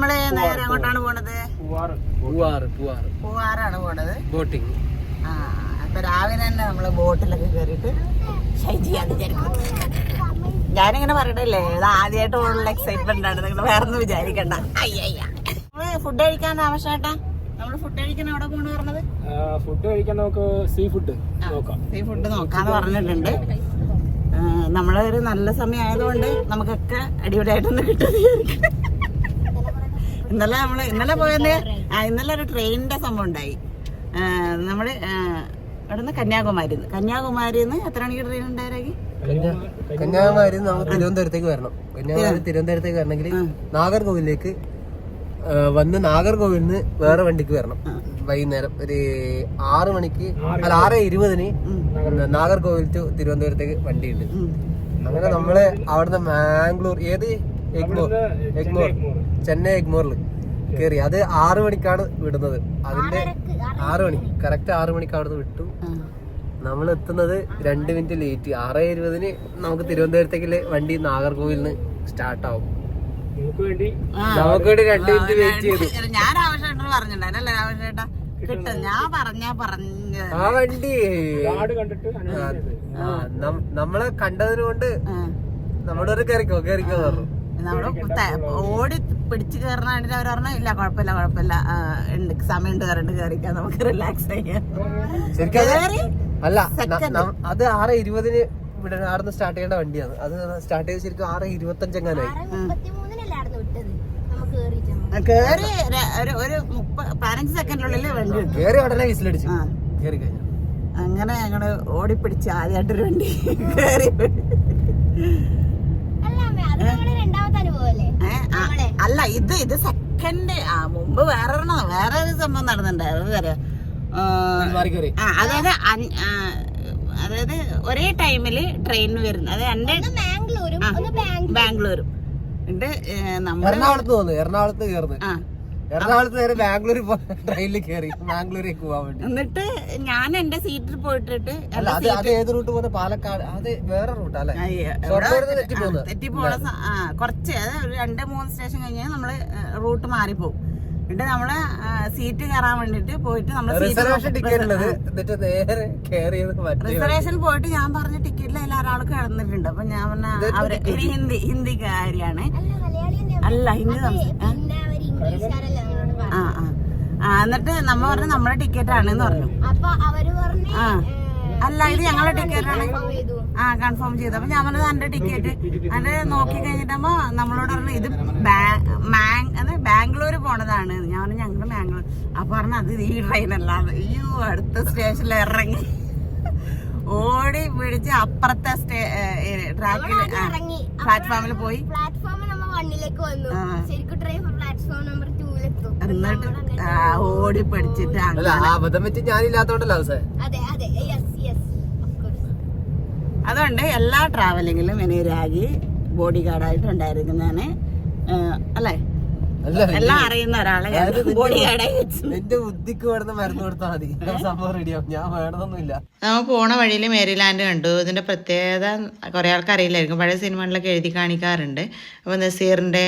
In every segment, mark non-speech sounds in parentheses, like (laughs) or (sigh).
നമ്മൾ നേരെ അങ്ങോട്ടാണ് പോണത്? പൂവാറ്. പൂവാറ് പൂവാറ്. പൂവാറാണ് പോണത്? ബോട്ടിങ് ആ അപ്പൊ രാവിലെ തന്നെ നമ്മൾ ബോട്ടിലൊക്കെ കയറിയിട്ട് ഷൈൻ ചെയ്യാൻ വിചാരിക്കും. ഞാനിങ്ങനെ പറയട്ടില്ലേ ഇത് ആദ്യമായിട്ട് ഉള്ള എക്സൈറ്റ്മെന്റ് ആണ് നിങ്ങൾ വേറെ ഒന്നും വിചാരിക്കണ്ട നമ്മൾ ഫുഡ് കഴിക്കാൻ ആവശ്യമായിട്ടാ നമ്മൾ ഫുഡ് കഴിക്കാൻ പോണു പറഞ്ഞത്? ഫുഡ് കഴിക്കാൻ നമുക്ക് സീ ഫുഡ് നോക്കാം. ഈ ഫുഡ് നോക്കാന്ന് പറഞ്ഞിട്ടുണ്ട്. നമ്മളൊരു നല്ല സമയം ആയതുകൊണ്ട് നമുക്കൊക്കെ അടിപൊളിയായിട്ടൊന്ന് വിചാരിക്കുന്നു. ഇന്നലെ നമ്മൾ ഇന്നലെ പോയത് ആ ഇന്നലെ ഒരു ട്രെയിനിന്റെ സംഭവം ഉണ്ടായി. നമ്മൾ ഇവിടുന്ന് കന്യാകുമാരി കന്യാകുമാരി എത്ര മണിക്ക് ട്രെയിൻ ഉണ്ടായി കന്യാകുമാരി നമുക്ക് തിരുവനന്തപുരത്തേക്ക് വരണം. കന്യാകുമാരി തിരുവനന്തപുരത്തേക്ക് വരണമെങ്കിൽ നാഗർകോവിലേക്ക് വന്ന് നാഗർകോവിലിൽ നിന്ന് വേറെ വണ്ടിക്ക് വരണം. വൈകുന്നേരം ഒരു ആറ് മണിക്ക് അല്ല ആറ് ഇരുപതിന് നാഗർകോവിൽ ടു തിരുവനന്തപുരത്തേക്ക് വണ്ടിയുണ്ട്. അങ്ങനെ നമ്മൾ അവിടുന്ന് മാംഗ്ലൂർ ഏത് എഗ്മോർ. എഗ്മോർ. ചെന്നൈ എഗ്മോറിൽ കേറി. അത് ആറ് മണിക്കാണ് വിടുന്നത്. അതിന്റെ ആറ് മണി കറക്റ്റ് ആറ് മണിക്കാണ് വിട്ടു. നമ്മൾ എത്തുന്നത് രണ്ട് മിനിറ്റ് ലേറ്റ് ആറ് ഇരുപതിന് നമുക്ക് തിരുവനന്തപുരത്തേക്കുള്ള വണ്ടി നാഗർകോവിലിന് സ്റ്റാർട്ട് ആവും. നമുക്ക് വേണ്ടി രണ്ട് മിനിറ്റ് വെയിറ്റ് ചെയ്തു. ഞാൻ ആവശ്യമായിട്ട് പറഞ്ഞിട്ടുണ്ടായിരുന്നല്ലേ ആവശ്യമായിട്ടാ കിട്ടും. ഞാൻ പറഞ്ഞ പറഞ്ഞ ആ വണ്ടി. നമ്മളെ കണ്ടതിന് കൊണ്ട് നമ്മുടെ ഒരു കയറിക്കോ കയറിക്കോ പറഞ്ഞു. നമ്മൾ ഓടി പിടിച്ചു കയറണായിട്ട് അവർ പറഞ്ഞു ഇല്ല കുഴപ്പമില്ല കുഴപ്പമില്ല സമയം ഉണ്ട് സമയമുണ്ട് കറണ്ട് കയറിക്കാൻ നമുക്ക് റിലാക്സ് ചെയ്യാം കേറി. അല്ല അത് ആറ് ഇരുപതിന് ഇവിടെ ആടുന്ന് സ്റ്റാർട്ട് ചെയ്യേണ്ട വണ്ടിയാണ്. അത് സ്റ്റാർട്ട് ചെയ്ത് ശരിക്കും ആറ് ഇരുപത്തഞ്ചെങ്ങാനായി. കേറി ഒരു പതിനഞ്ച് സെക്കൻഡിനുള്ളിൽ വണ്ടി കേറി ഉടനെ വിസിലടിച്ചു. ആ. കേറി കഴിഞ്ഞു. അങ്ങനെ ഞങ്ങൾ ഓടിപ്പിടിച്ച് ആദ്യമായിട്ടൊരു വണ്ടി (laughs) കയറി അല്ല അമ്മേ, രണ്ടാമത്തെ അനുഭവമല്ലേ? അല്ല ഇത് ഇത് സെക്കൻഡ് ആ മുമ്പ് വേറെ ഒരെണ്ണം വേറെ ഒരു സംഭവം നടന്നിട്ടുണ്ടായിരുന്നു അറിയാം മാറി ആ അതായത് അതായത് ഒരേ ടൈമിൽ ട്രെയിൻ വരുന്നത് അതായത് എന്റെ. ബാംഗ്ലൂരും. നമ്മൾ എറണാകുളത്ത് തോന്നുന്നു എറണാകുളത്ത് കയറുന്നത്. ആ എറണാകുളത്ത് നേരെ ബാംഗ്ലൂർ ട്രെയിനിൽ കയറി ബാംഗ്ലൂരേക്ക് പോവാൻ വേണ്ടി. എന്നിട്ട് ഞാൻ എന്റെ സീറ്റിൽ പോയിട്ടിട്ട് അല്ല അത് അത് ഏത് റൂട്ട് പോകുന്നത് പാലക്കാട്. അത് വേറെ റൂട്ട് അല്ലേ? തെറ്റി പോകുന്നത് തെറ്റി പോണ കുറച്ച് അതായത് ഒരു രണ്ട് മൂന്ന് സ്റ്റേഷൻ കഴിഞ്ഞാൽ നമ്മൾ റൂട്ട് മാറിപ്പോവും. എന്നിട്ട് നമ്മൾ സീറ്റ് കയറാൻ വേണ്ടിട്ട് പോയിട്ട് നമ്മൾ റിസർവേഷൻ ടിക്കറ്റ് റിസർവേഷൻ പോയിട്ട് ഞാൻ പറഞ്ഞ ടിക്കറ്റിൽ അതിൽ ഒരാൾ കിടന്നിട്ടുണ്ട്. അപ്പൊ ഞാൻ പറഞ്ഞ അവർ ഹിന്ദി ഹിന്ദിക്കാരിയാണ്. അല്ല ഹിന്ദി സംസാ- ആ? ആ. ആ എന്നിട്ട് നമ്മ പറഞ്ഞു നമ്മുടെ ടിക്കറ്റ് ആണെന്ന് പറഞ്ഞു ആ. അല്ല ഇത് ഞങ്ങളുടെ ടിക്കറ്റ് ആണ് ആ കൺഫേം ചെയ്തു. അപ്പൊ ഞാൻ പറഞ്ഞത് എന്റെ ടിക്കറ്റ്. അത് നോക്കി കഴിഞ്ഞിട്ടാകുമ്പോ നമ്മളോട് പറഞ്ഞു ഇത് ബാംഗ്ലൂർ പോണതാണ്. ഞാൻ പറഞ്ഞു ഞങ്ങൾ ബാംഗ്ലൂർ അപ്പൊ പറഞ്ഞു അത് ഈ ട്രെയിൻ അല്ലാതെ അയ്യോ അടുത്ത സ്റ്റേഷനിൽ ഇറങ്ങി. ഓടി പിടിച്ച് അപ്പുറത്തെ സ്റ്റേ ട്രാക്കിൽ പ്ലാറ്റ്ഫോമിൽ പോയി. പ്ലാറ്റ്ഫോം നമ്മ വണ്ണിലേക്ക് വന്നു. ശരിക്കും ട്രെയിൻ പ്ലാറ്റ്ഫോം നമ്പർ ടൂലെത്തും എന്നിട്ട് ആ, ഓടി പഠിച്ചിട്ട് അല്ല അബദ്ധം പറ്റി ഞാനില്ലാത്തോണ്ടല്ലോ സാർ അതെ അതെ. യെസ് യെസ് അതുകൊണ്ട് എല്ലാ ട്രാവലിങ്ങിലും ഇനി രാഗി ബോഡി ഗാർഡായിട്ട് ഉണ്ടായിരിക്കുന്നതാണ്. അല്ല? എല്ലാം അറിയുന്ന ഒരാളെ എന്റെ ബുദ്ധിക്ക് വേണമെന്ന് മരുന്ന് കൊടുത്താൽ മതി. സംഭവം റെഡിയാവും ഞാൻ വേണമെന്നൊന്നുമില്ല നമ്മൾ പോണ വഴിയിൽ മേരിലാൻഡ് കണ്ടു. ഇതിന്റെ പ്രത്യേകത കുറെ ആൾക്ക് അറിയില്ലായിരിക്കും. പഴയ സിനിമകളിലൊക്കെ എഴുതി കാണിക്കാറുണ്ട്. അപ്പോൾ നസീറിന്റെ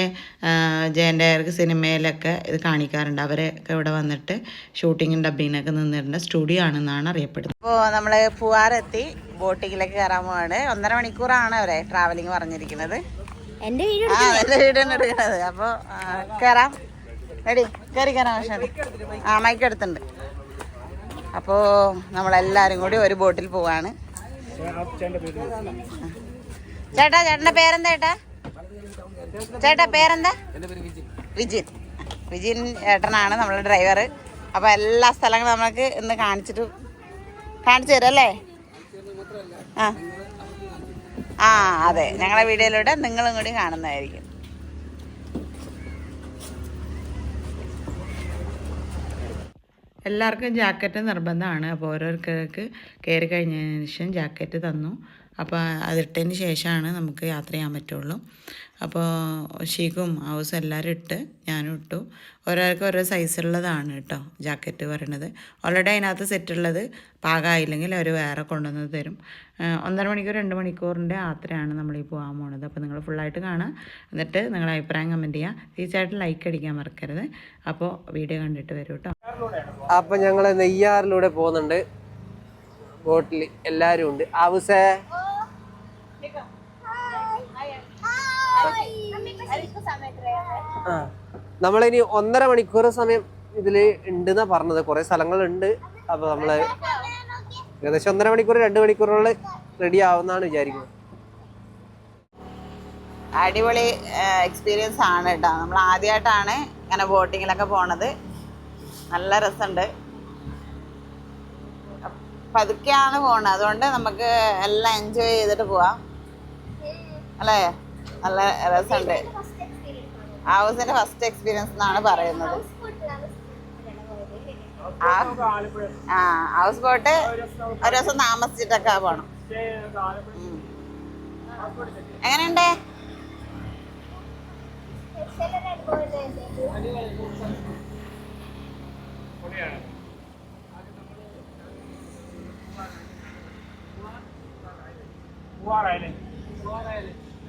ജയന്റെ സിനിമയിലൊക്കെ ഇത് കാണിക്കാറുണ്ട്. അവരൊക്കെ ഇവിടെ വന്നിട്ട് ഷൂട്ടിങ്ങും ഡബിങ്ങിനൊക്കെ നിന്നിട്ടുണ്ട്. സ്റ്റുഡിയോ ആണെന്നാണ് അറിയപ്പെടുന്നത്. അപ്പോൾ നമ്മൾ പൂവാറെത്തി ബോട്ടിങ്ങിലേക്ക് കയറാൻ പോവാണ്. ഒന്നര മണിക്കൂറാണ് അവരെ ട്രാവലിംഗ് പറഞ്ഞിരിക്കുന്നത്. എന്റെ വീഡിയോ ആ വീഡിയോ എടുക്കണത്. കയറാം റെഡി കയറി കയറാം പക്ഷേ ആ മൈക്ക് എടുത്തുണ്ട് അപ്പോൾ നമ്മളെല്ലാരും കൂടി ഒരു ബോട്ടിൽ പോവാണ്. ചേട്ടാ ചേട്ടന്റെ പേരെന്താ ചേട്ടാ? ചേട്ടാ പേരെന്താ? വിജിൻ. വിജിൻ ഏട്ടനാണ് നമ്മുടെ ഡ്രൈവർ അപ്പോൾ എല്ലാ സ്ഥലങ്ങളും നമ്മൾക്ക് ഇന്ന് കാണിച്ചിട്ട് കാണിച്ചു തരും അല്ലേ? ആ. ആ അതെ. ഞങ്ങളുടെ വീഡിയോയിലൂടെ നിങ്ങളും കൂടി കാണുന്നതായിരിക്കും. എല്ലാവർക്കും ജാക്കറ്റ് നിർബന്ധമാണ്. അപ്പോൾ ഓരോരുത്തർക്ക് കയറി കഴിഞ്ഞതിന് ശേഷം ജാക്കറ്റ് തന്നു. അപ്പോൾ അതിട്ടതിന് ശേഷമാണ് നമുക്ക് യാത്ര ചെയ്യാൻ പറ്റുള്ളൂ. അപ്പോൾ ഷീക്കും ഹൗസും എല്ലാവരും ഇട്ട് ഞാനും ഇട്ടു. ഓരോർക്ക് ഓരോ സൈസുള്ളതാണ് കേട്ടോ ജാക്കറ്റ് പറയണത്. ഓൾറെഡി അതിനകത്ത് സെറ്റുള്ളത് പാകമായില്ലെങ്കിൽ അവർ വേറെ കൊണ്ടുവന്ന് തരും. ഒന്നര മണിക്കൂർ രണ്ട് മണിക്കൂറിന്റെ യാത്രയാണ് നമ്മൾ ഈ പോകാൻ പോണത്. അപ്പോൾ നിങ്ങൾ ഫുള്ളായിട്ട് കാണുക. എന്നിട്ട് നിങ്ങളുടെ അഭിപ്രായം കമന്റ് ചെയ്യുക. തീർച്ചയായിട്ടും ലൈക്ക് അടിക്കാൻ മറക്കരുത്. അപ്പോൾ വീഡിയോ കണ്ടിട്ട് വരും കേട്ടോ. അപ്പോൾ ഞങ്ങൾ നെയ്യാറിലൂടെ പോകുന്നുണ്ട്. ബോട്ടിൽ എല്ലാവരും ഉണ്ട്. ആവുസേ. ആ നമ്മളിനി ഒന്നര മണിക്കൂർ സമയം ഇതിൽ ഉണ്ടെന്നാ പറഞ്ഞത്. കുറെ സ്ഥലങ്ങളുണ്ട്. അപ്പൊ നമ്മൾ ഏകദേശം ഒന്നര മണിക്കൂർ രണ്ട് മണിക്കൂറുകളിൽ റെഡി ആവുന്നാണ് വിചാരിക്കുന്നത്. അടിപൊളി എക്സ്പീരിയൻസ് ആണ് കേട്ടോ. നമ്മൾ ആദ്യമായിട്ടാണ് ഇങ്ങനെ ബോട്ടിങ്ങിലൊക്കെ പോണത്. നല്ല രസമുണ്ട്. പതുക്കെയാണ് പോണത്. അതുകൊണ്ട് നമുക്ക് എല്ലാം എൻജോയ് ചെയ്തിട്ട് പോവാം. അല്ലേ? നല്ല രസമുണ്ട്. ഹൗസിന്റെ ഫസ്റ്റ് എക്സ്പീരിയൻസ് എന്നാണ് പറയുന്നത്. ഹൗസ് ബോട്ട് ഒരു ദിവസം താമസിച്ചിട്ടൊക്കെ പോണം. എങ്ങനെയുണ്ട് ഉം. എങ്ങനെയുണ്ട്?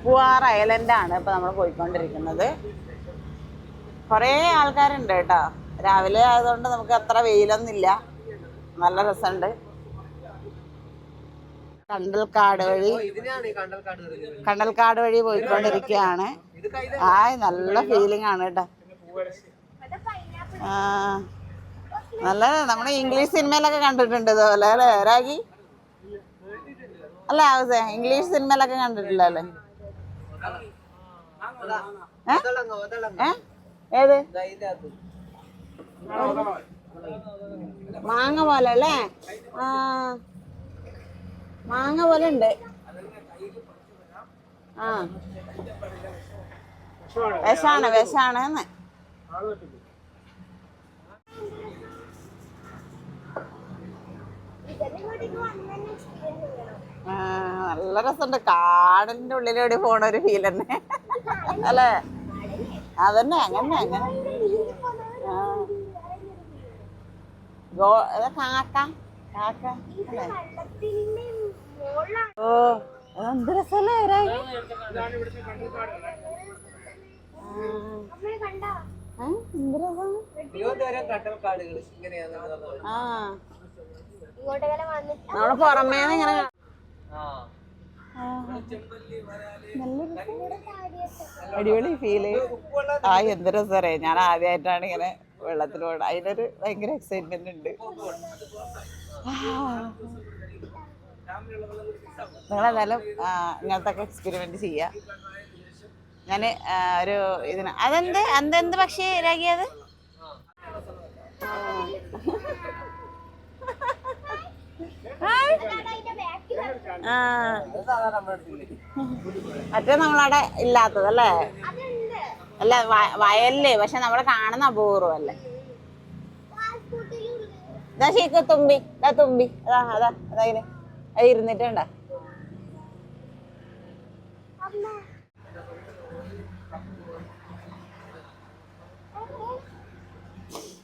പൂവാർ ആണ് ഇപ്പൊ നമ്മൾ പോയിക്കൊണ്ടിരിക്കുന്നത്. കുറേ ആൾക്കാരുണ്ട് കേട്ടോ. രാവിലെ ആയതുകൊണ്ട് നമുക്ക് അത്ര വെയിലൊന്നുമില്ല. നല്ല രസമുണ്ട്. കണ്ടൽക്കാട് വഴി കണ്ടൽക്കാട് വഴി പോയിക്കൊണ്ടിരിക്കുകയാണ്. ആ നല്ല ഫീലിംഗ് ആണ് കേട്ടോ. ആ നല്ല നമ്മുടെ ഇംഗ്ലീഷ് സിനിമയിലൊക്കെ കണ്ടിട്ടുണ്ട് ഇതുപോലെ അല്ലേ? രാഗി? അല്ല ഇംഗ്ലീഷ് സിനിമയിലൊക്കെ കണ്ടിട്ടില്ലല്ലേ ഏ? ഏത്? മാങ്ങ പോലെ അല്ലേ? ആ. മാങ്ങ പോലെ ഉണ്ട്. ആ. വിഷാണ് വിഷാണ് എന്ന്. ആ, നല്ല രസമുണ്ട്. കാടിന്റെ ഉള്ളിലൂടെ പോണ ഒരു ഫീൽ തന്നെ. അല്ലേ? അതന്നെ അങ്ങനെ. അങ്ങനെ. ഗോ കാക്ക? ഓ എന്ത് രസല്ലേ ആ, എന്ത് രസം? നമ്മൾ പുറമേന്ന് ഇങ്ങനെ അടിപൊളി ഫീൽ ആ എന്ത് രസറേ ഞാൻ ആദ്യമായിട്ടാണ് ഇങ്ങനെ വെള്ളത്തിലൂടെ അതിനൊരു ഭയങ്കര എക്സൈറ്റ്മെന്റ് ഉണ്ട്. നിങ്ങൾ എന്തായാലും ഇങ്ങനത്തെ ഒക്കെ എക്സ്പെരിമെന്റ് ചെയ്യാ ഞാൻ ഒരു ഇതിന് അതെന്ത് എന്തെന്ത് പക്ഷേ രാഗിയത്? മറ്റേ നമ്മളവിടെ ഇല്ലാത്തതല്ലേ അല്ല? വയലിൽ. പക്ഷെ നമ്മളെ കാണുന്ന അപൂർവല്ലേ ഇതാ ശരിക്ക് തുമ്പി. ഇതാ തുമ്പി. അതാ അതാ അതാ അത് ഇരുന്നിട്ടുണ്ട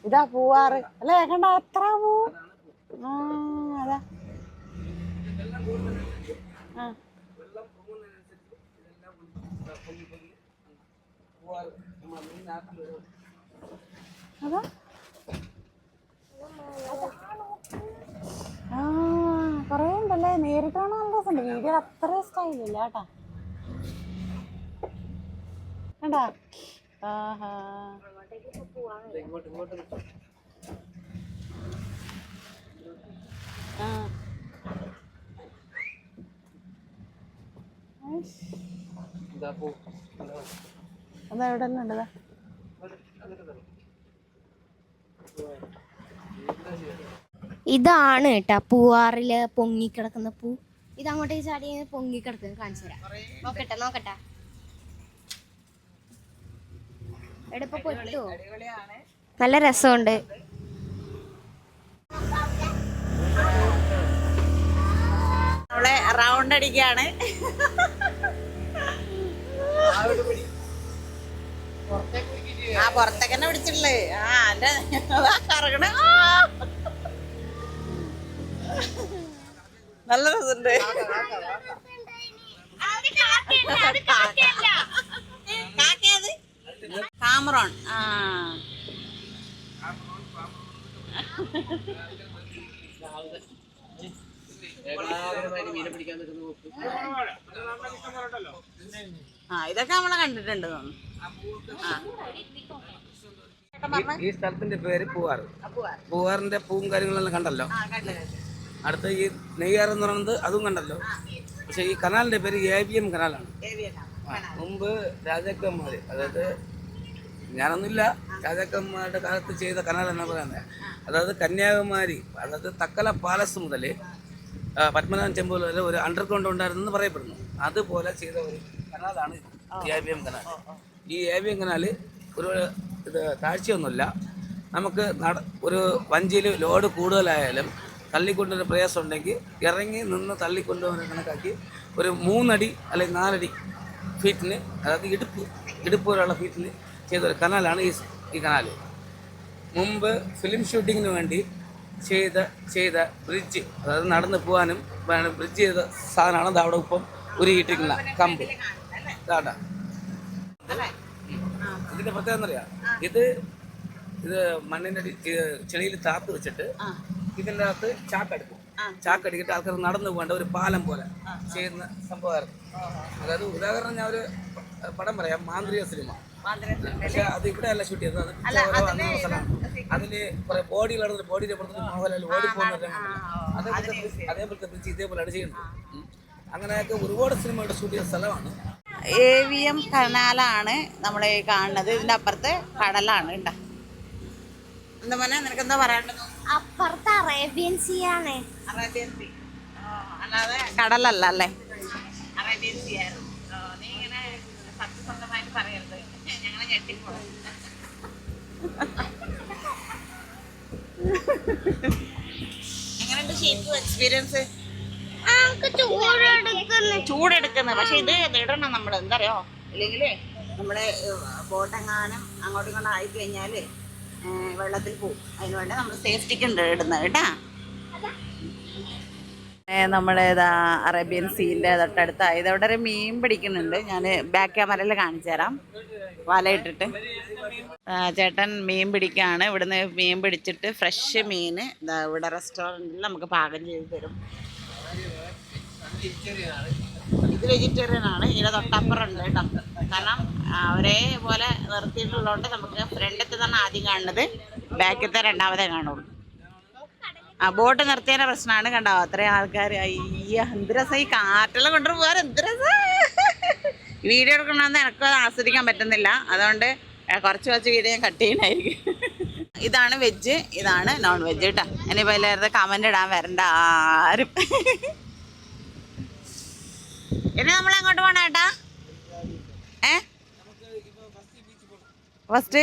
ഇതാ പൂവാറ്. അല്ലേ കണ്ട? അത്ര പൂ ആ അതാ. ആ. അതാ. ആ കുറേ ഉണ്ടല്ലേ? നേരിട്ട് കാണാൻ നല്ല രസമുണ്ട്. വീഡിയോ അത്ര സ്റ്റൈലില്ല കേട്ടാ. കണ്ടാ? ആഹാ. ആ ഇതാ പോ അതാ എവിടെ എല്ലാം ഉണ്ടതാ? ഇതാണ് കേട്ടാ പൂവാറിൽ പൊങ്ങിക്കിടക്കുന്ന പൂ. ഇത് അങ്ങോട്ടേക്ക് ചാടി പൊങ്ങിക്കിടക്കുന്നു കാണിച്ചു തരാം. നോക്കട്ടെ നോക്കട്ടെ. എടപ്പ പൊട്ടു നല്ല രസമുണ്ട്. നമ്മളെ റൗണ്ട് അടിക്കാണ്. ആ പുറത്തേക്ക് തന്നെ പിടിച്ചിട്ടുള്ളേ. ആ എന്റെ കറങ്ങണ. നല്ല രസമുണ്ട്. കാമറോൺ. ആ. ആ ഇതൊക്കെ നമ്മളെ കണ്ടിട്ടുണ്ട് തോന്നുന്നു. ഈ സ്ഥലത്തിന്റെ പേര് പൂവാർ പൂവാറിന്റെ പൂവും കാര്യങ്ങളെല്ലാം കണ്ടല്ലോ. അടുത്ത ഈ നെയ്യാർ എന്ന് പറയുന്നത് അതും കണ്ടല്ലോ. പക്ഷെ ഈ കനാലിന്റെ പേര് എ ബി എം കനാലാണ്. മുമ്പ് രാജാക്കന്മാര് അതായത് ഞാനൊന്നുമില്ല രാജാക്കന്മാരുടെ കാലത്ത് ചെയ്ത കനാൽ എന്നാ പറയുന്നത് അതായത് കന്യാകുമാരി അതായത് തക്കല പാലസ് മുതൽ പത്മനാഭൻ ടെമ്പിൾ വരെ ഒരു അണ്ടർഗ്രൗണ്ട് ഉണ്ടായിരുന്നെന്ന് പറയപ്പെടുന്നു. അതുപോലെ ചെയ്ത ഒരു കനാലാണ് എ ബി എം കനാൽ. ഈ എ ബി എം കനാല് ഒരു ഇത് താഴ്ചയൊന്നുമില്ല നമുക്ക് ഒരു വഞ്ചിയിൽ ലോഡ് കൂടുതലായാലും തള്ളിക്കൊണ്ടൊരു പ്രയാസം ഉണ്ടെങ്കിൽ ഇറങ്ങി നിന്ന് തള്ളിക്കൊണ്ടുവരെ കണക്കാക്കി ഒരു മൂന്നടി അല്ലെങ്കിൽ നാലടി ഫീറ്റിന് അതായത് ഇടുപ്പ് ഇടുപ്പ് പോലുള്ള ഫീറ്റിന് ചെയ്തൊരു കനാലാണ് ഈ ഈ കനാല് മുമ്പ് ഫിലിം ഷൂട്ടിങ്ങിന് വേണ്ടി ചെയ്ത ചെയ്ത ബ്രിഡ്ജ് അതായത് നടന്ന് പോകാനും ബ്രിഡ്ജ് ചെയ്ത സാധനമാണ് ഇത് അവിടെ ഇപ്പം ഉരുകിയിട്ടിരിക്കുന്ന കമ്പ്. ഇതാണ്ട ഇതിന്റെ പ്രത്യേകത എന്നറിയാം ഇത് ഇത് മണ്ണിന്റെ ചെളിയിൽ താത്ത് വെച്ചിട്ട് ഇതിന്റെ അകത്ത് ചാക്കടിക്കും ചാക്കടിക്കിട്ട് ആൾക്കാർ നടന്നു പോകേണ്ട ഒരു പാലം പോലെ ചെയ്യുന്ന സംഭവമായിരുന്നു. അതായത് ഉദാഹരണം ഞാൻ ഒരു പടം പറയാം. മാന്ത്രിക സിനിമ. പക്ഷെ അത് ഇവിടെ അല്ല ഷൂട്ട് ചെയ്തത് അതിൽ കുറെ ബോഡികളാണ് ബോഡിയുടെ പുറത്ത് മോഹൻലാൽ ഓടിപ്പോകുന്ന. അതേപോലത്തെ അതേപോലത്തെ ബ്രിഡ്ജ് ഇതേപോലെയാണ് ചെയ്യുന്നത്. അങ്ങനെയൊക്കെ ഒരുപാട് സിനിമകളുടെ ഷൂട്ട് ചെയ്ത സ്ഥലമാണ്. എ വി എം കനാലാണ് നമ്മൾ കാണുന്നത്. ഇതിന്റെ അപ്പുറത്ത് കടലാണ് കേട്ടോ എന്താ മോനെ നിനക്ക് എന്താ പറയാനുള്ളത്? അപ്പുറത്ത് അറേബ്യൻ സീ ആണ്. Arabian sea. അല്ലാതെ കടലല്ല അല്ലേ? എങ്ങനെയുണ്ട് എക്സ്പീരിയൻസ് ചൂടെടുക്കുന്നത് പക്ഷെ ഇത് ഇടണം നമ്മൾ എന്താ അറിയോ ഇല്ലെങ്കിലേ നമ്മുടെ ബോട്ടെങ്ങാനും അങ്ങോട്ടും ഇങ്ങോട്ടും ആയി കഴിഞ്ഞാൽ വെള്ളത്തിൽ പോകും അതിനുവേണ്ടി നമ്മൾ സേഫ്റ്റിക്ക് ഉണ്ട് ഇടുന്നത്. കേട്ടാ? നമ്മളേതാ അറേബ്യൻ സീന്റെ തൊട്ടടുത്തായത് അവിടെ ഒരു മീൻ പിടിക്കുന്നുണ്ട്. ഞാൻ ബാക്ക് ക്യാമറയിൽ കാണിച്ചു തരാം. വലയിട്ടിട്ട് ചേട്ടൻ മീൻ പിടിക്കുകയാണ് ഇവിടുന്ന് മീൻ പിടിച്ചിട്ട് ഫ്രഷ് മീൻ ഇതാ ഇവിടെ റെസ്റ്റോറന്റിൽ നമുക്ക് പാകം ചെയ്ത് തരും. ഇത് വെജിറ്റേറിയൻ ആണ്. ഇതിന്റെ തൊട്ടപ്പുറം ഉണ്ട് കേട്ടോ കാരണം ഒരേപോലെ നിർത്തിയിട്ടുള്ളതുകൊണ്ട് നമുക്ക് ഫ്രണ്ടത്തെ തന്നെ ആദ്യം കാണുന്നത്. ബാക്കിലത്തെ രണ്ടാമതേ കാണുള്ളൂ. ആ ബോട്ട് നിർത്തിയതിന്റെ പ്രശ്നമാണ് കണ്ടോ? അത്രയും ആൾക്കാർ അയ്യ എന്ത് രസം ഈ കാറ്റെല്ലാം കൊണ്ടുപോകാൻ എന്ത് രസം? വീഡിയോ എടുക്കണമെന്ന് എനിക്ക് ആസ്വദിക്കാൻ പറ്റുന്നില്ല. അതുകൊണ്ട് കുറച്ച് കുറച്ച് വീഡിയോ ഞാൻ കട്ട് ചെയ്യണായിരിക്കും ഇതാണ് വെജ് ഇതാണ് നോൺ വെജ് കേട്ടോ. ഇനിയിപ്പോൾ എല്ലാവരും കമന്റ് ഇടാൻ വരണ്ട ആരും. ഇനി നമ്മൾ എങ്ങോട്ട് പോണ ഏട്ടാ? ഏ? ഫസ്റ്റ്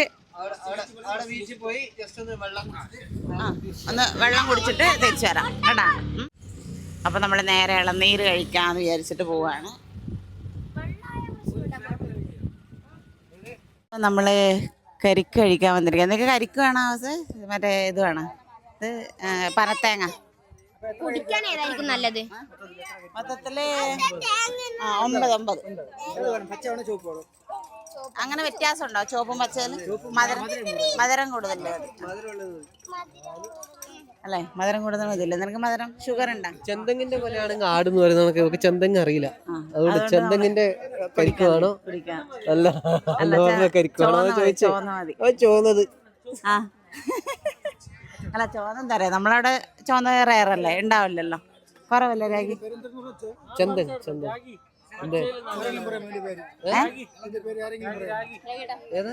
ബീച്ചിൽ പോയി ജസ്റ്റ് ഒന്ന് വെള്ളം ആ ഒന്ന് വെള്ളം കുടിച്ചിട്ട് തിരിച്ചു വരാം കേട്ടാ. അപ്പൊ നമ്മൾ നേരെ ഇളനീര് കഴിക്കാന്ന് വിചാരിച്ചിട്ട് പോവാണ്. നമ്മൾ കരിക്ക് കഴിക്കാൻ വന്നിരിക്കുക നിങ്ങൾക്ക് കരിക്ക് വേണോ ആവസ് മറ്റേ ഇത് വേണം? ഇത് പനത്തേങ്ങ. കുടിക്കാൻ ഏതായിരിക്കും നല്ലത്? മൊത്തത്തിൽ ഒമ്പത് ഒമ്പത്. അങ്ങനെ വ്യത്യാസമുണ്ടോ? ചുവപ്പും പച്ചയിലും മധുരം മധുരം കൂടുതലേ. അല്ലേ? മധുരം കൂടുതൽ മതിയില്ല? നിനക്ക് മധുരം ഷുഗർ ഉണ്ടോ? ചെന്തെങ്ങിന്റെ പോലെയാണെങ്കിൽ എന്ന് പറയുന്നത് നമുക്ക് ചെന്തെങ്ങ് അറിയില്ല. അതുകൊണ്ട് ചെന്തെങ്ങിന്റെ കരിക്കുവാണോ അല്ല നോർമൽ കരിക്കുവാണോ ചോദിച്ചു. ചോന്നത്. അല്ല ചോന്ന എന്താ പറയാ നമ്മളവിടെ ചോന്ന റയറല്ലേ ഉണ്ടാവില്ലല്ലോ. കുറവല്ലേ രാഗി? ചെന്തെങ്ങ് ചെന്തങ് എന്തേ ഏതാ?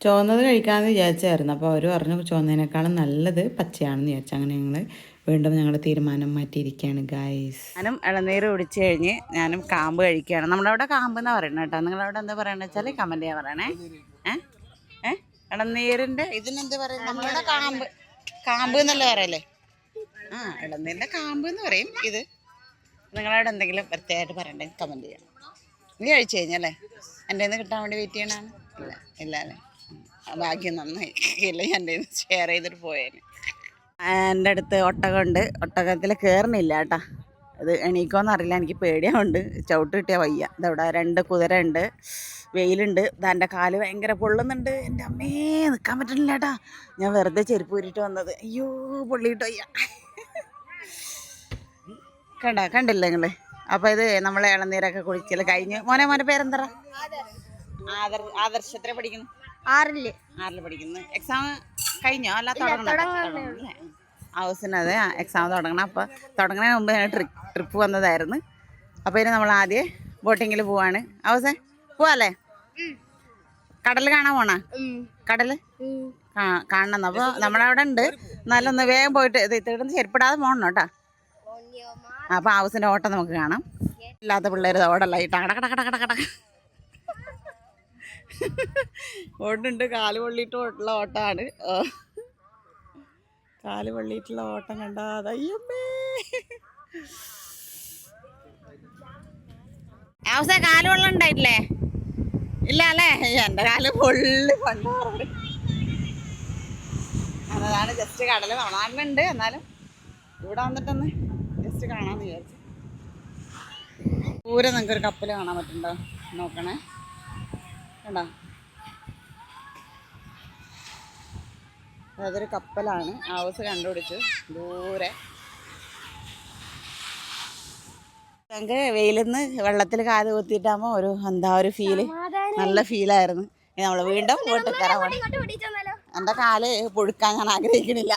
ചുവന്നത് കഴിക്കാമെന്ന് വിചാരിച്ചായിരുന്നു. അപ്പോൾ അവർ പറഞ്ഞു ചുവന്നതിനേക്കാളും നല്ലത് പച്ചയാണെന്ന് വിചാരിച്ചു. അങ്ങനെ ഞങ്ങൾ വീണ്ടും ഞങ്ങൾ തീരുമാനം മാറ്റിയിരിക്കുകയാണ് ഗായ്സ് ഞാനും ഇളനീര് കുടിച്ചു കഴിഞ്ഞ് ഞാനും കാമ്പ് കഴിക്കുകയാണ്. നമ്മളവിടെ കാമ്പ് എന്നാണ് പറയുന്നത് കേട്ടോ? നിങ്ങളവിടെ എന്താ പറയുന്നത് വെച്ചാൽ ചെയ്യാൻ പറയണേ. ഏഹ് ഇളനീരിന്റെ ഇതിനെന്ത് പറയും? നമ്മളുടെ കാമ്പ്. കാമ്പ് എന്നല്ലേ പറയല്ലേ ആ ഇളനീരിന്റെ കാമ്പ് എന്ന് പറയും ഇത്. നിങ്ങളോട് എന്തെങ്കിലും പ്രത്യേകമായിട്ട് പറയണ്ടെങ്കിൽ കമന്റ് ചെയ്യണം നീ കഴിച്ചു കഴിഞ്ഞല്ലേ? എന്റെ നിന്ന് കിട്ടാൻ വേണ്ടി വെയിറ്റ് ചെയ്യണതാണ്. ഇല്ല ഇല്ല അല്ലേ ഭാഗ്യം നന്നായി. ഇല്ല എന്റെ ഷെയർ ചെയ്തിട്ട് പോയേനെ. എന്റെ അടുത്ത് ഒട്ടകമുണ്ട് ഒട്ടകത്തിൽ കയറണില്ല കേട്ടാ. അത് എണീക്കോന്നറിയില്ല എനിക്ക് പേടിയാവുണ്ട് ചവിട്ട് കിട്ടിയാൽ വയ്യ. ഇതവിടെ രണ്ട് കുതിര ഉണ്ട്. വെയിലുണ്ട്. എന്റെ കാൽ ഭയങ്കര പൊള്ളുന്നുണ്ട്. എന്റെ അമ്മേ നിൽക്കാൻ പറ്റണില്ല കേട്ടാ. ഞാൻ വെറുതെ ചെരുപ്പ് വന്നത്. അയ്യോ പൊള്ളിയിട്ട് വയ്യ. കണ്ട കണ്ടില്ലേ നിങ്ങൾ? അപ്പോൾ ഇത് നമ്മളെ ഇളനീരൊക്കെ കുടിക്കൽ കഴിഞ്ഞ്. മോനെ മോനെ പേരെന്തറ ആദർ പഠിക്കുന്നു. ആറിൽ. ആറിൽ പഠിക്കുന്നു. എക്സാം കഴിഞ്ഞോ? അല്ല തുടങ്ങണം? ഹൗസിന് അതെ. എക്സാം തുടങ്ങണം. അപ്പോൾ തുടങ്ങുന്നതിന് മുമ്പ് ഞാൻ ട്രിപ്പ് ട്രിപ്പ് വന്നതായിരുന്നു. അപ്പോൾ ഇനി നമ്മൾ ആദ്യം ബോട്ടിങ്ങിൽ പോവാണ്. ഹൗസേ പോവാല്ലേ? കടൽ കാണാൻ പോണ? ആ കാണണം. അപ്പോൾ നമ്മളവിടെ ഉണ്ട്. നല്ലൊന്ന് വേഗം പോയിട്ട് ഇത് ഇത്തിടുന്ന് ചെരുപ്പിടാതെ പോകണം കേട്ടോ അപ്പോൾ ഹൗസിന്റെ ഓട്ടം നമുക്ക് കാണാം. ഇല്ലാത്ത പിള്ളേർ ഓടല്ല ടകട കട കട കട കട ഓട്ടുണ്ട് കാൽ പൊള്ളിയിട്ട് ഓട്ടാണ്. കാൽ പൊള്ളിയിട്ടുള്ള ഓട്ടം കണ്ടാ അയ്യമ്മേ. കാൽ വെള്ളം ഉണ്ടായിട്ടില്ലേ? ഇല്ല അല്ലേ? എന്റെ കാൽ പൊള്ളി പണ്ടാറുണ്ട് അതാണ് ജസ്റ്റ് കടൽ നമ്മുടെ എന്നാലും ഇവിടെ വന്നിട്ടൊന്ന് ജസ്റ്റ് കാണാമെന്ന് വിചാരിച്ചു. ദൂരെ നിങ്ങൾക്കൊരു കപ്പൽ കാണാൻ പറ്റുന്നുണ്ടോ? നോക്കണേ. കണ്ടോ? അതൊരു കപ്പലാണ്. ഹൗസ് കണ്ടുപിടിച്ചു. ദൂരെ. ഞങ്ങൾക്ക് വെയിലിൽ നിന്ന് വെള്ളത്തിൽ കാൽ കുത്തിയിട്ടാകുമ്പോൾ ഒരു എന്താ ഒരു ഫീൽ നല്ല ഫീലായിരുന്നു നമ്മൾ വീണ്ടും വീട്ടിൽ കയറാൻ എന്റെ കാൽ പൊഴുക്കാൻ ഞാൻ ആഗ്രഹിക്കണില്ല.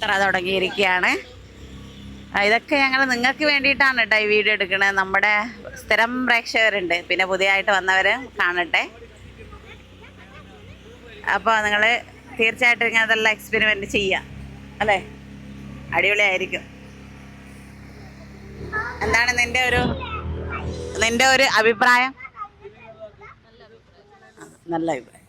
ഇത്ര തുടങ്ങിയിരിക്കുകയാണ്. ഇതൊക്കെ ഞങ്ങൾ നിങ്ങൾക്ക് വേണ്ടിയിട്ടാണ് കേട്ടോ ഈ വീഡിയോ എടുക്കുന്നത് നമ്മുടെ സ്ഥിരം പ്രേക്ഷകരുണ്ട്. പിന്നെ പുതിയതായിട്ട് വന്നവർ കാണട്ടെ. അപ്പോൾ നിങ്ങൾ തീർച്ചയായിട്ടും ഇങ്ങനെ അതെല്ലാം എക്സ്പെരിമെന്റ് ചെയ്യാം. അല്ലേ? അടിപൊളിയായിരിക്കും. എന്താണ് നിന്റെ ഒരു നിന്റെ ഒരു അഭിപ്രായം? നല്ല അഭിപ്രായം.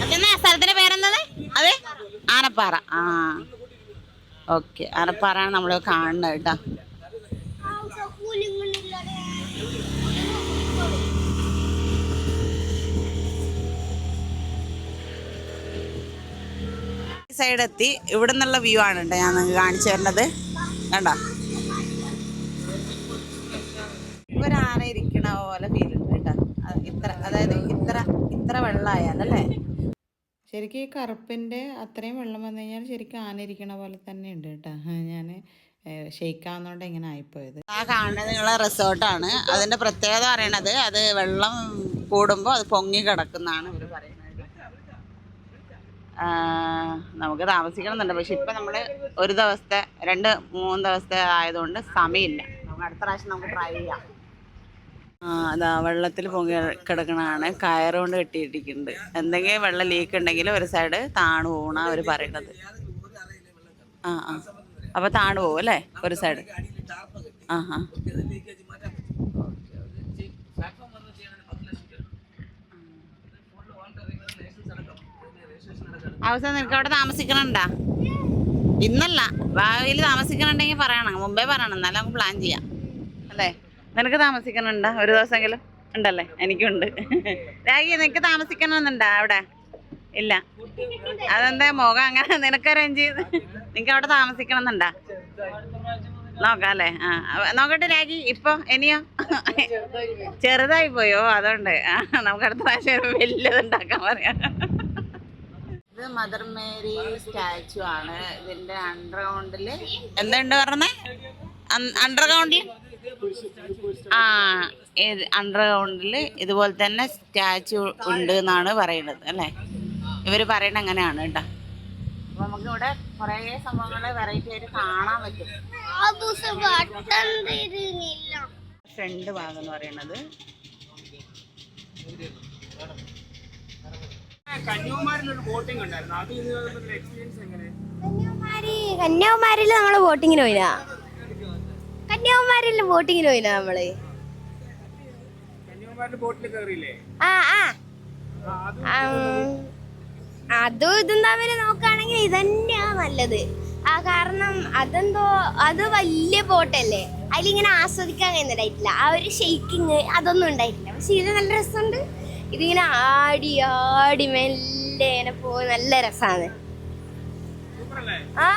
പക്ഷെ ആ സ്ഥലത്തിന്റെ പേരെന്തത്? അതെ? ആനപ്പാറ. ആ. ഓക്കെ ആനപ്പാറയാണ് നമ്മൾ കാണുന്നത് കേട്ടോ. സൈഡ് എത്തി ഇവിടെ നിന്നുള്ള വ്യൂ ആണ് കേട്ടോ ഞാൻ നിങ്ങൾക്ക് കാണിച്ചു തരുന്നത്. കണ്ടോ? ആന ഇരിക്കണ പോലെ ഫീൽ ഉണ്ട് കേട്ടോ. ഇത്ര അതായത് ഇത്ര ഇത്ര വെള്ളമായാലല്ലേ? ശരിക്കും ഈ കറുപ്പിന്റെ അത്രയും വെള്ളം വന്നു കഴിഞ്ഞാൽ ശരിക്കും ആന ഇരിക്കണ പോലെ തന്നെ ഉണ്ട് കേട്ടോ. ഞാൻ ഷെയ്ക്കാവുന്നതുകൊണ്ട് ഇങ്ങനെ ആയിപ്പോയത്. ആ കാണുന്നത് നിങ്ങളെ റിസോർട്ടാണ് അതിന്റെ പ്രത്യേകത പറയണത് അത് വെള്ളം കൂടുമ്പോൾ അത് പൊങ്ങി കിടക്കുന്നതാണ് ഇവർ പറയുന്നത്. നമുക്ക് താമസിക്കണം എന്നുണ്ട് പക്ഷെ ഇപ്പം നമ്മൾ ഒരു ദിവസത്തെ രണ്ട് മൂന്ന് ദിവസത്തെ ആയതുകൊണ്ട് സമയമില്ല. നമുക്ക് അടുത്ത പ്രാവശ്യം നമുക്ക് ട്രൈ ചെയ്യാം. അതാ വെള്ളത്തിൽ പൊങ്ങി കിടക്കണതാണ്. കയറുകൊണ്ട് കെട്ടിയിട്ടിരിക്കുന്നുണ്ട്. എന്തെങ്കിലും വെള്ളം ലീക്ക് ഉണ്ടെങ്കിൽ ഒരു സൈഡ് താണു പോകണ അവർ പറയണത് ആ ആ. അപ്പോൾ താണു പോകും അല്ലേ? ഒരു സൈഡ് ആ ആ. അവസാനം നിനക്ക് അവിടെ താമസിക്കണുണ്ടാ? ഇന്നല്ല. ഭാവിയിൽ താമസിക്കണുണ്ടെങ്കിൽ പറയണം. മുമ്പേ പറയണം. എന്നാലും നമുക്ക് പ്ലാൻ ചെയ്യാം. അല്ലേ? നിനക്ക് താമസിക്കണുണ്ടാ? ഒരു ദിവസമെങ്കിലും ഉണ്ടല്ലേ? എനിക്കുണ്ട്. രാഗി നിനക്ക് താമസിക്കണമെന്നുണ്ടാ അവിടെ? ഇല്ല. അതെന്താ മുഖം അങ്ങനെ നിനക്ക് അറേഞ്ച് ചെയ്ത് നിനക്ക് അവിടെ താമസിക്കണമെന്നുണ്ടാ? നോക്കാം അല്ലേ? ആ. നോക്കട്ടെ രാഗി. ഇപ്പൊ ഇനിയോ? ചെറുതായി പോയോ? അതുകൊണ്ട്. നമുക്ക് അടുത്ത പ്രാവശ്യം വലിയതുണ്ടാക്കാൻ പറയാം. ഇത് മദർ മേരി സ്റ്റാച്ചു ആണ്. ഇതിന്റെ അണ്ടർഗ്രൗണ്ടിൽ എന്തുണ്ട് പറഞ്ഞേ? അണ്ടർഗ്രൗണ്ടിൽ ആ അണ്ടർഗ്രൗണ്ടിൽ ഇതുപോലെ തന്നെ സ്റ്റാച്ചു ഉണ്ട് എന്നാണ് പറയുന്നത് അല്ലേ? ഇവർ പറയണ അങ്ങനെയാണ് കേട്ടോ. അപ്പൊ നമുക്ക് ഇവിടെ കുറേ വെറൈറ്റി ആയിട്ട് കാണാൻ പറ്റും. ഫ്രണ്ട് ഭാഗം എന്ന് പറയുന്നത് കന്യാകുമാരിലൊരു ബോട്ടിംഗ് ഉണ്ടായിരുന്നു. അത് എക്സ്പീരിയൻസ് എങ്ങനെ? കന്യാകുമാരി കന്യാകുമാരിയിൽ നമ്മൾ ബോട്ടിങ്ങിന് പോയിനാ? കന്യാകുമാരിയിൽ ബോട്ടിങ്ങിന് പോയിനാ നമ്മൾ? കന്യാകുമാരിൽ ബോട്ടിൽ കയറിയില്ലേ ആ ആം, അതും ഇതും തമ്മിൽ നോക്കുകയാണെങ്കിൽ ഇതന്നെയാ നല്ലത്. ആ കാരണം അതെന്തോ അത് വലിയ ബോട്ടല്ലേ അതിലിങ്ങനെ ആസ്വദിക്കാൻ കഴിയുന്നുണ്ടായിട്ടില്ല ആ ഒരു ഷെയ്ക്കിങ് അതൊന്നും ഉണ്ടായിട്ടില്ല. പക്ഷെ ഇത് നല്ല രസമുണ്ട്. ഇതിങ്ങനെ ആടി ആടി മെല്ലെ ഇങ്ങനെ പോയി. നല്ല രസാണ്. സൂപ്പറല്ലേ? ആ?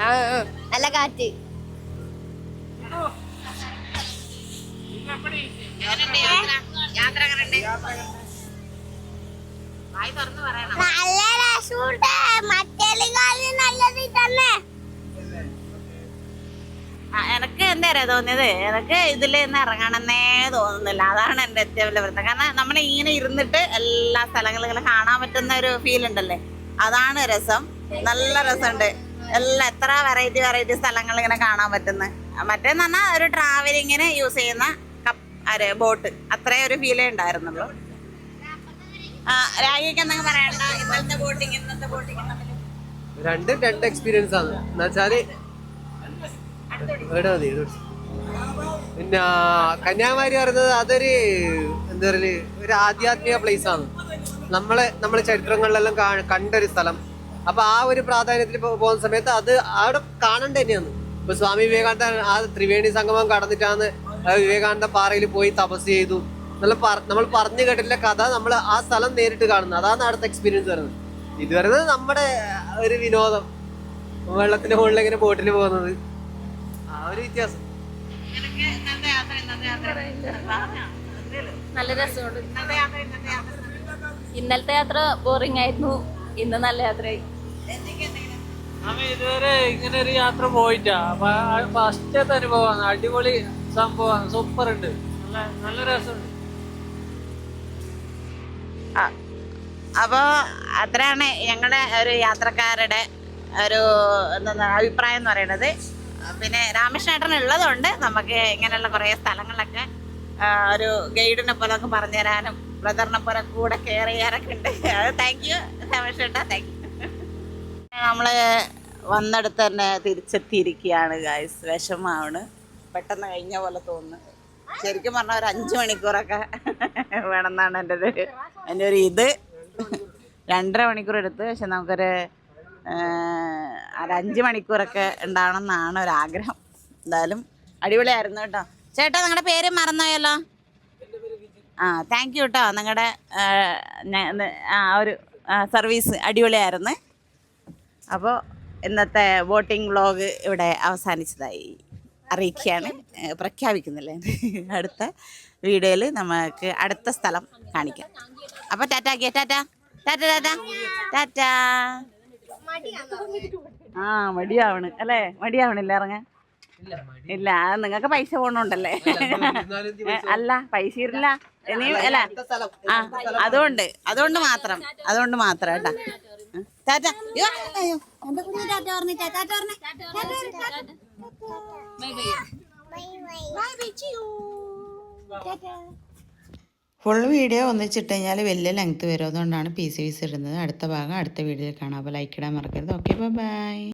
ആ ആ, നല്ല കാറ്റ്. നല്ല രസമുണ്ട്. മറ്റേക്കാളും നല്ലത് തന്നെ എനക്ക് എന്താ തോന്നിയത്? എനക്ക് ഇതിൽ നിന്ന് ഇറങ്ങണമെന്നേ തോന്നുന്നില്ല. അതാണ് എന്റെ ഏറ്റവും വലിയ വൃത്തം കാരണം നമ്മൾ ഇങ്ങനെ ഇരുന്നിട്ട് എല്ലാ സ്ഥലങ്ങളും കാണാൻ പറ്റുന്ന ഒരു ഫീൽ ഉണ്ടല്ലേ? അതാണ് രസം. നല്ല രസമുണ്ട്. എല്ലാം എത്ര വെറൈറ്റി വെറൈറ്റി സ്ഥലങ്ങൾ ഇങ്ങനെ കാണാൻ പറ്റുന്ന. മറ്റേന്ന് പറഞ്ഞാൽ ഒരു ട്രാവലിങ്ങിന് യൂസ് ചെയ്യുന്ന കപ്പ് അരെ ബോട്ട് അത്രേ ഒരു ഫീലേ ഉണ്ടായിരുന്നുള്ളൂ. രാഗിക്ക് എന്തെങ്കിലും പറയണ്ട ഇന്നത്തെ ബോട്ടിങ് ഇന്നത്തെ ബോട്ടിങ് രണ്ടും രണ്ട് എക്സ്പീരിയൻസ് ആണ്. എന്ന് വെച്ചാൽ പിന്നെ കന്യാകുമാരി പറയുന്നത് അതൊരു എന്താ പറയൽ ഒരു ആധ്യാത്മിക പ്ലേസ് ആണ്. നമ്മളെ നമ്മളെ ചരിത്രങ്ങളിലെല്ലാം കണ്ട ഒരു സ്ഥലം. അപ്പൊ ആ ഒരു പ്രാധാന്യത്തിൽ പോകുന്ന സമയത്ത് അത് അവിടെ കാണേണ്ട തന്നെയാണ്. ഇപ്പൊ സ്വാമി വിവേകാനന്ദ ആ ത്രിവേണി സംഗമം കടന്നിട്ടാണ് വിവേകാനന്ദ പാറയിൽ പോയി തപസ് ചെയ്തു. നല്ല നമ്മൾ പറഞ്ഞു കേട്ടില്ല കഥ നമ്മൾ ആ സ്ഥലം നേരിട്ട് കാണുന്നത്. അതാണ് അടുത്ത എക്സ്പീരിയൻസ് വരുന്നത്. ഇത് വരുന്നത് നമ്മുടെ ഒരു വിനോദം. വെള്ളത്തിന്റെ മുകളിൽ ഇങ്ങനെ ബോട്ടിൽ പോകുന്നത്. ഒരു വ്യത്യാസം. ഇന്നത്തെ യാത്ര ഇന്നത്തെ യാത്ര. നല്ല രസമുണ്ട്. ഇന്നലത്തെ യാത്ര ബോറിംഗ് ആയിരുന്നു. ഇന്ന് നല്ല യാത്രയായി. നമ്മ ഇതുവരെ ഇങ്ങനെ ഒരു യാത്ര പോയിട്ടാ. അപ്പൊ ഫസ്റ്റത്തെ അനുഭവമാണ്. അടിപൊളി സംഭവമാണ്. സൂപ്പർ ഉണ്ട്. നല്ല നല്ല രസമുണ്ട്. അപ്പോൾ അത്രയാണ് ഞങ്ങളുടെ ഒരു യാത്രക്കാരുടെ ഒരു എന്താ അഭിപ്രായം എന്ന് പറയുന്നത്. പിന്നെ രാമകൃഷ്ണേട്ടൻ ഉള്ളതുകൊണ്ട് നമുക്ക് ഇങ്ങനെയുള്ള കുറേ സ്ഥലങ്ങളൊക്കെ ഒരു ഗൈഡിനെ പോലെ ഒക്കെ പറഞ്ഞു തരാനും ബ്രദറിനെ പോലെ കൂടെ കെയർ ചെയ്യാനൊക്കെ ഉണ്ട്. താങ്ക് യു രാമക്ഷേട്ട താങ്ക് യു നമ്മൾ വന്നെടുത്ത് തന്നെ തിരിച്ചെത്തിയിരിക്കുകയാണ് ഗായ്സ് വിഷമാണ് പെട്ടെന്ന് കഴിഞ്ഞ പോലെ തോന്നുന്നു. ശരിക്കും പറഞ്ഞാൽ ഒരു അഞ്ച് മണിക്കൂറൊക്കെ വേണമെന്നാണ് എന്റെ ഒരു എന്റെ ഒരു ഇത് രണ്ടര മണിക്കൂർ എടുത്ത് പക്ഷെ നമുക്കൊരു ആഹ്, ഒരു അഞ്ച് മണിക്കൂറൊക്കെ ഉണ്ടാവണം എന്നാണ് ഒരാഗ്രഹം. എന്തായാലും അടിപൊളിയായിരുന്നു കേട്ടോ. ചേട്ടാ നിങ്ങളുടെ പേര് മറന്നുപോയല്ലോ? ആ താങ്ക് യു കേട്ടോ നിങ്ങളുടെ ആ ഒരു സർവീസ് അടിപൊളിയായിരുന്നു. അപ്പോൾ ഇന്നത്തെ വോട്ടിംഗ് വ്ളോഗ് ഇവിടെ അവസാനിച്ചതായി അറിയിക്കുകയാണ്. പ്രഖ്യാപിക്കുന്നില്ലേ? അടുത്ത വീഡിയോയിൽ നമുക്ക് അടുത്ത സ്ഥലം കാണിക്കാം. അപ്പോൾ tata tata. Tata tata. Tata. ആ മടിയാവണ്. അല്ലേ? മടിയാവണില്ല ഇറങ്ങാൻ? ഇല്ല അത് നിങ്ങൾക്ക് പൈസ പോണുണ്ടല്ലേ? അല്ല പൈസ ഇല്ല. അല്ല ആ അതുകൊണ്ട് അതുകൊണ്ട് മാത്രം. അതുകൊണ്ട് മാത്രം കേട്ടാ. ടാറ്റ. അയ്യോ, ബൈ ടാറ്റ പറഞ്ഞിട്ടാ ടാറ്റ പറഞ്ഞേ. ഫുൾ വീഡിയോ ഒന്നിച്ചിട്ട് കഴിഞ്ഞാൽ വലിയ ലെങ്ത് വരും. അതുകൊണ്ടാണ് പി സി ഇടുന്നത്. അടുത്ത ഭാഗം അടുത്ത വീഡിയോയിൽ കാണാം. അപ്പോൾ ലൈക്ക് ഇടാൻ മറക്കരുത്. Okay bye